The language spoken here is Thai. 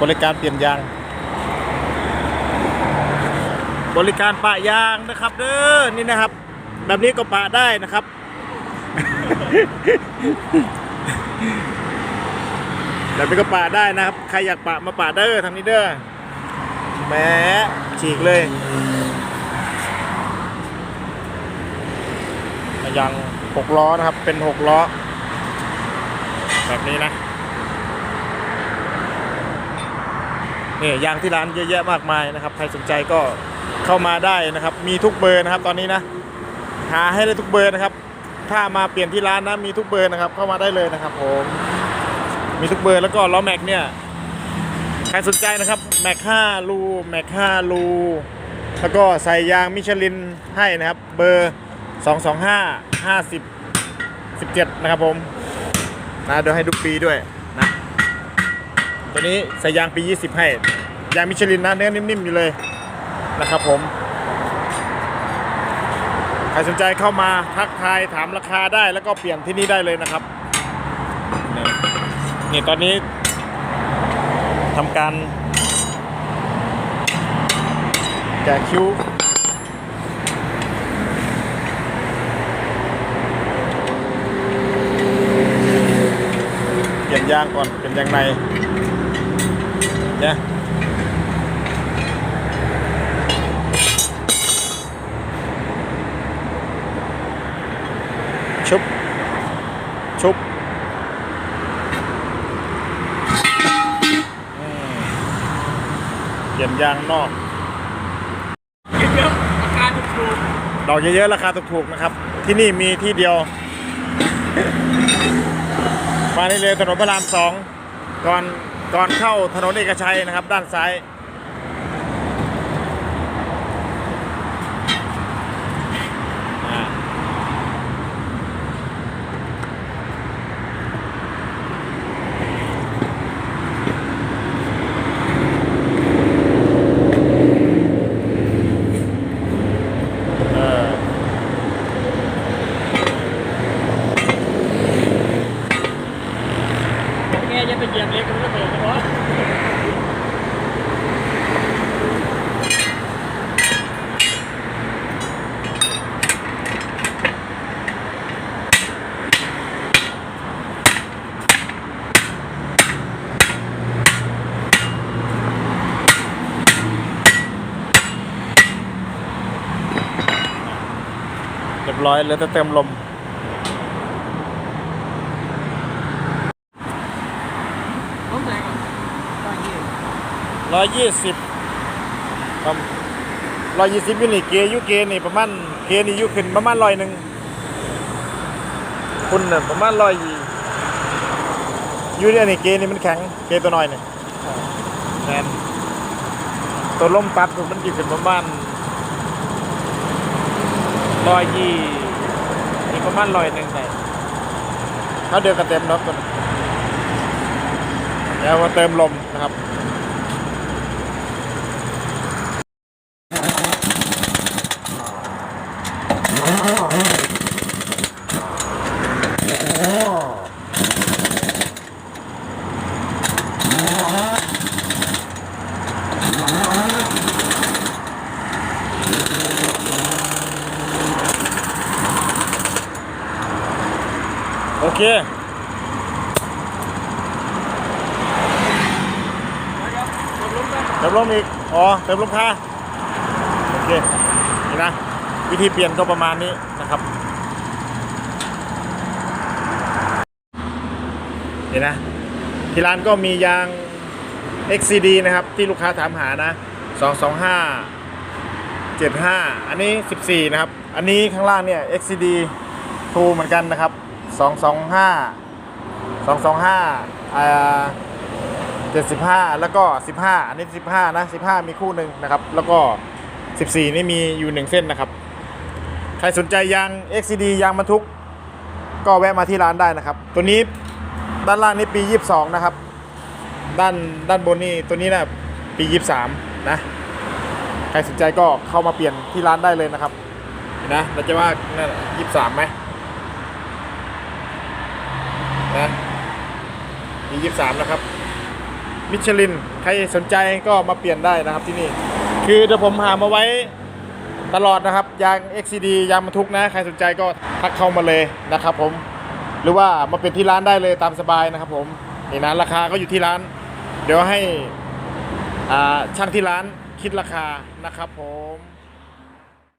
บริการเปลี่ยนยาง บริการปะยางนะครับเด้อนี่นะครับ แบบนี้ก็ปะได้นะครับ แบบนี้ก็ปะได้นะครับ ใครอยากปะมาปะเด้อทางนี้เด้อแหมฉีกเลยยางหกล้อนะครับเป็นหกล้อ แบบนี้นะ นี่ยางที่ร้านเยอะแยะมากมายนะครับ ใครสนใจก็เข้ามาได้นะครับ มีทุกเบอร์นะครับ ตอนนี้นะ หาให้ได้ทุกเบอร์นะครับ ถ้ามาเปลี่ยนที่ร้านนะมีทุกเบอร์นะครับ เข้ามาได้เลยนะครับผมมีทุกเบอร์แล้วก็ล้อแม็กเนี่ยใครสนใจนะครับแม็ก5รูแม็ก5รูแล้วก็ใส่ยางมิชลินให้นะครับ เบอร์ 225 50 17 นะครับผมนะเดี๋ยวให้ดูปีด้วย ตัวนี้ใส่ยางปี 20 ให้ ยางมิชลินนะเนื้อนิ่มๆอยู่เลยนะครับผม ใครสนใจเข้ามาทักทายถามราคาได้แล้วก็เปลี่ยนที่นี่ได้เลยนะครับ นี่นี่ตอนนี้ทำการแกะคิ้วเปลี่ยนยางก่อนเปลี่ยนยางใน นี่ยชุบ ชุบอืมเปลี่ยนยางนอกเยอะๆราคาถูกดอกเยอะๆราคาถูกๆนะครับ ที่นี่มีที่เดียว มานี่เลยถนนพระรามสองก่อน ก่อนเข้าถนนเอกชัยนะครับ ด้านซ้าย แกจะไปเหยียบเล็กมันก็เบิดเพาะเรียบร้อยเหลือแต่เติมลม ต้องไหนก่อนตอนนี้ร้อยยี่สิบร้อยยี่สิบยูนิเกยุเกนี่ประมาณเกนี่ยุขึ้นประมาณร้อยหนึ่งคุณเนี่ยประมาณร้อยยูเนี่ยนี่เกนี่มันแข็งเกตัวน้อยเนี่ยแนนตัวลมปัดมันอยู่ขึ้นประมาณร้อยยี่นี่ประมาณร้อยหนึ่งได้เขาเดียวกันเต็มเนาะตัวนี้ แล้วมาเติมลมนะครับโอเค ติมลมอีก อ๋อ เติมลมค่าโอเค นี่นะ วิธีเปลี่ยนก็ประมาณนี้นะครับ นี่นะ ที่ร้านก็มียาง XCD นะครับ ที่ลูกค้าถามหานะ 225 75 อันนี้ 14 นะครับ อันนี้ข้างล่างเนี่ย XCD 2เหมือนกันนะครับ 225 225อ่า 75 แล้วก็ 15 อันนี้ 15 นะ 15 มีคู่หนึ่งนะครับ แล้วก็ 14 นี่มีอยู่ 1 เส้นนะครับ ใครสนใจยาง XCD ยางบรรทุก ก็แวะมาที่ร้านได้นะครับ ตัวนี้ด้านล่างนี่ปี 22 นะครับ ด้านด้านบนนี่ตัวนี้นะปี 23 นะ ใครสนใจก็เข้ามาเปลี่ยนที่ร้านได้เลยนะครับนะเราจะว่านั่นยี่สามไหมนะปียี่สามนะครับ มิชลิน ใครสนใจก็มาเปลี่ยนได้นะครับที่นี่ คือเดี๋ยวผมหามาไว้ตลอดนะครับ ยาง XCD ยางบรรทุกนะ ใครสนใจก็ทักเข้ามาเลยนะครับผม หรือว่ามาเป็นที่ร้านได้เลยตามสบายนะครับผมนี่นะราคาก็อยู่ที่ร้าน เดี๋ยวให้ช่างที่ร้านคิดราคานะครับผม